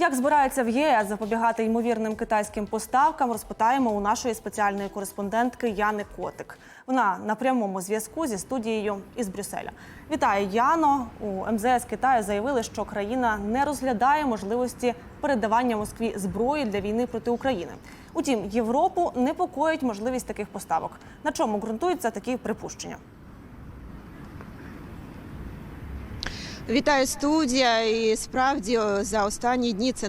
Як збираються в ЄС запобігати ймовірним китайським поставкам, розпитаємо у нашої спеціальної кореспондентки Яни Котик. Вона на прямому зв'язку зі студією із Брюсселя. Вітаю, Яно. У МЗС Китаю заявили, що країна не розглядає можливості передавання Москві зброї для війни проти України. Утім, Європу непокоїть можливість таких поставок. На чому ґрунтуються такі припущення? Вітаю студія. І справді за останні дні це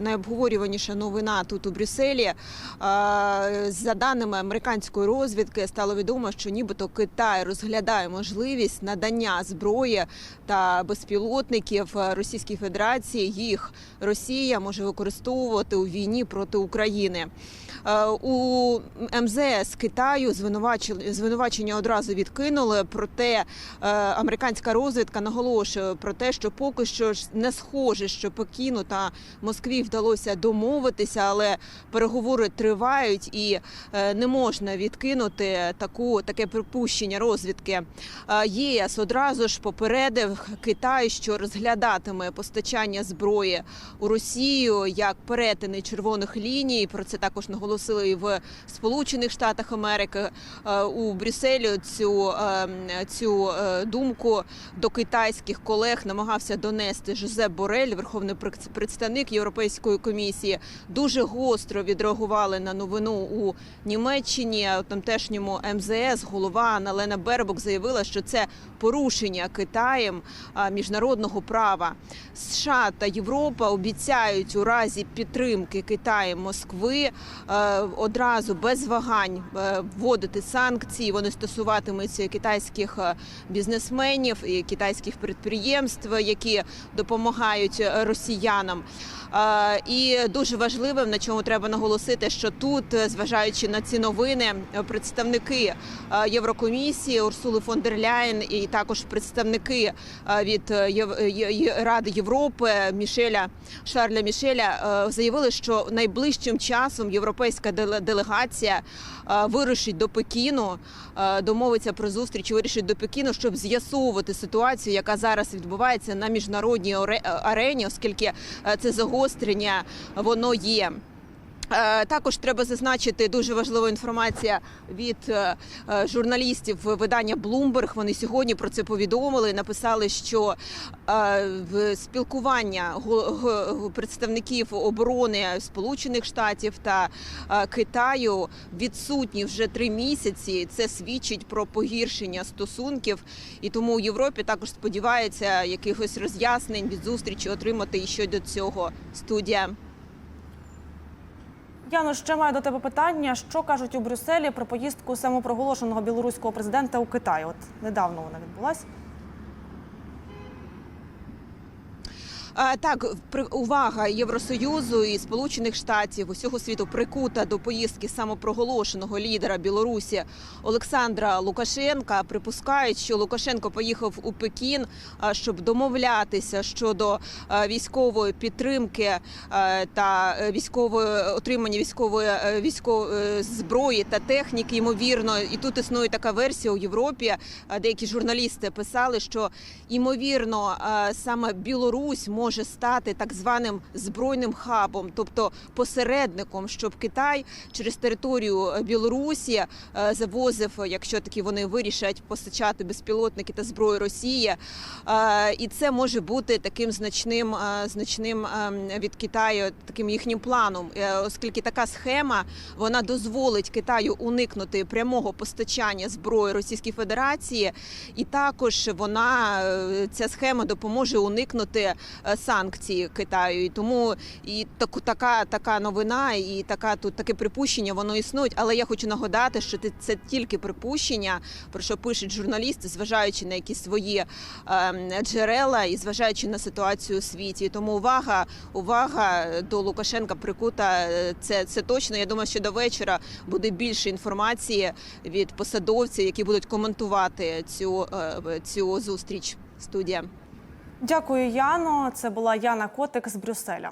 найобговорюваніша, новина тут у Брюсселі. Е, За даними американської розвідки, стало відомо, що нібито Китай розглядає можливість надання зброї та безпілотників Російській Федерації. Їх Росія може використовувати у війні проти України. Е, У МЗС Китаю звинувачення одразу відкинули. Проте е, американська розвідка наголошує про те, що поки що не схоже, що Пекіну та Москві вдалося домовитися, але переговори тривають і е, не можна відкинути таку таке припущення розвідки. Е, ЄС одразу ж попередив Китай, що розглядатиме постачання зброї у Росію як перетини червоних ліній. Про це також наголосили і в Сполучених Штатах Америки. Е, У Брюсселі цю, е, цю думку до китайських колег намагався донести Жозеп Борель, верховний пред- представник Європейської комісії. Дуже гостро відреагували на новину у Німеччині. Тамтешньому МЗС голова Аналена Бербок заявила, що це порушення Китаєм міжнародного права. США та Європа обіцяють у разі підтримки Китаєм Москви е, одразу без вагань е, вводити санкції. Вони стосуватимуться китайських е, бізнесменів і китайських підприємств, які допомагають е, росіянам. І дуже важливим, на чому треба наголосити, що тут, е, зважаючи на ці новини, е, представники е, Єврокомісії Урсули фон дер Ляєн і також представники від Ради Європи Мішеля Шарля Мішеля заявили, що найближчим часом європейська деле- делегація вирушить до Пекіну, домовиться про зустріч, вирішить до Пекіну, щоб з'ясовувати ситуацію, яка зараз відбувається на міжнародній арені, оскільки це загострення воно є. Е, Також треба зазначити дуже важлива інформація від е, е, журналістів видання Bloomberg. Вони сьогодні про це повідомили. Написали, що в спілкування представників оборони Сполучених Штатів та Китаю відсутні вже три місяці. Це свідчить про погіршення стосунків, і тому у Європі також сподіваються якихось роз'яснень від зустрічі отримати і щодо цього студія. Яно, ще маю до тебе питання. Що кажуть у Брюсселі про поїздку самопроголошеного білоруського президента у Китай? От недавно вона відбулася. Так, увага Євросоюзу і Сполучених Штатів усього світу прикута до поїздки самопроголошеного лідера Білорусі Олександра Лукашенка. Припускають, що Лукашенко поїхав у Пекін, щоб домовлятися щодо військової підтримки та е, військової отримання військової е, військової зброї та техніки. Ймовірно, і тут існує така версія у Європі. Деякі журналісти писали, що ймовірно саме Білорусь може стати так званим збройним хабом, тобто посередником, щоб Китай через територію Білорусі е, завозив, якщо таки вони вирішать постачати безпілотники та зброю Росії. Е, І це може бути таким значним е, значним ем, від Китаю таким їхнім планом, Е, оскільки така схема вона дозволить Китаю уникнути прямого постачання зброї Російській Федерації, і також вона е, ця схема допоможе уникнути санкцій Китаю. І тому і таку така така новина, і така тут таке припущення воно існують. Але я хочу нагадати, що це тільки припущення, про що пишуть журналісти, зважаючи на якісь свої е, джерела і зважаючи на ситуацію у світі. Тому увага, увага до Лукашенка прикута. е, Це, це точно. Я думаю, що до вечора буде більше інформації від посадовців, які будуть коментувати цю, е, цю зустріч. Студія. Дякую, Яно. Це була Яна Котик з Брюсселя.